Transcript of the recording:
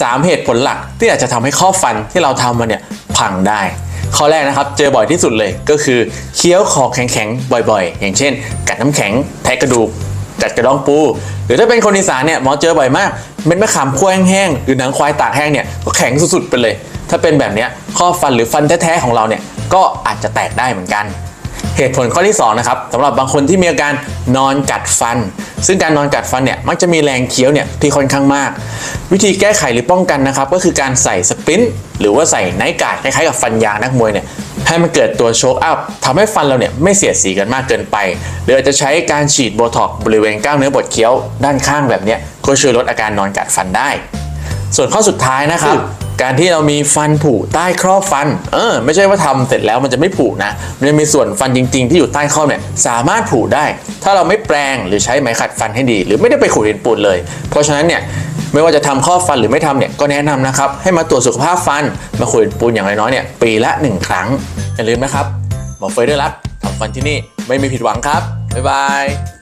3 เหตุผลหลักที่อาจจะทำให้ข้อฟันที่เราทำมาเนี่ยพังได้ ข้อแรกนะครับเจอบ่อยที่สุดเลยก็คือเคี้ยวของแข็งๆบ่อยๆ อย่างเช่น กัดน้ำแข็งแทะกระดูกกัดกระดองปู หรือถ้าเป็นคนอีสานเนี่ยหมอเจอบ่อยมากเม็ดมะขามคั่วแห้งๆหรือหนังควายตากแห้งเนี่ยก็แข็งสุดๆไปเลย ถ้าเป็นแบบเนี้ยข้อฟันหรือฟันแท้ๆของเราเนี่ยก็อาจจะแตกได้เหมือนกันเหตุผลข้อที่2นะครับสำหรับบางคนที่มีอาการนอนกัดฟัน ซึ่งการนอนกัดฟันเนี่ยมักจะมีแรงเคี้ยวเนี่ยที่ค่อนข้างมาก วิธีแก้ไขหรือป้องกันนะครับ ก็คือการใส่สปรินต์หรือว่าใส่ไนท์การ์ดคล้ายๆกับฟันยางนักมวยเนี่ยให้มันเกิดตัวโชคอัพทำให้ฟันเราเนี่ยไม่เสียดสีกันมากเกินไป หรืออาจจะใช้การฉีดโบท็อกบริเวณกล้ามเนื้อบดเคี้ยวด้านข้างแบบเนี้ยก็ช่วยลดอาการนอนกัดฟันได้ ส่วนข้อสุดท้ายนะครับการที่เรามีฟันผุใต้ครอบฟัน เออ ไม่ใช่ว่าทำเสร็จแล้วมันจะไม่ผุนะ มันจะมีส่วนฟันจริง ๆ ที่อยู่ใต้ครอบเนี่ยสามารถผุได้ ถ้าเราไม่แปรงหรือใช้ไหมขัดฟันให้ดี หรือไม่ได้ไปขูดหินปูนเลย เพราะฉะนั้นเนี่ย ไม่ว่าจะทำข้อฟันหรือไม่ทำเนี่ยก็แนะนำนะครับ ให้มาตรวจสุขภาพฟัน มาขูดปูนอย่างน้อยๆเนี่ยปีละหนึ่งครั้ง อย่าลืมนะครับหมอเฟยด้รักทำฟันที่นี่ไม่มีผิดหวังครับบ๊ายบาย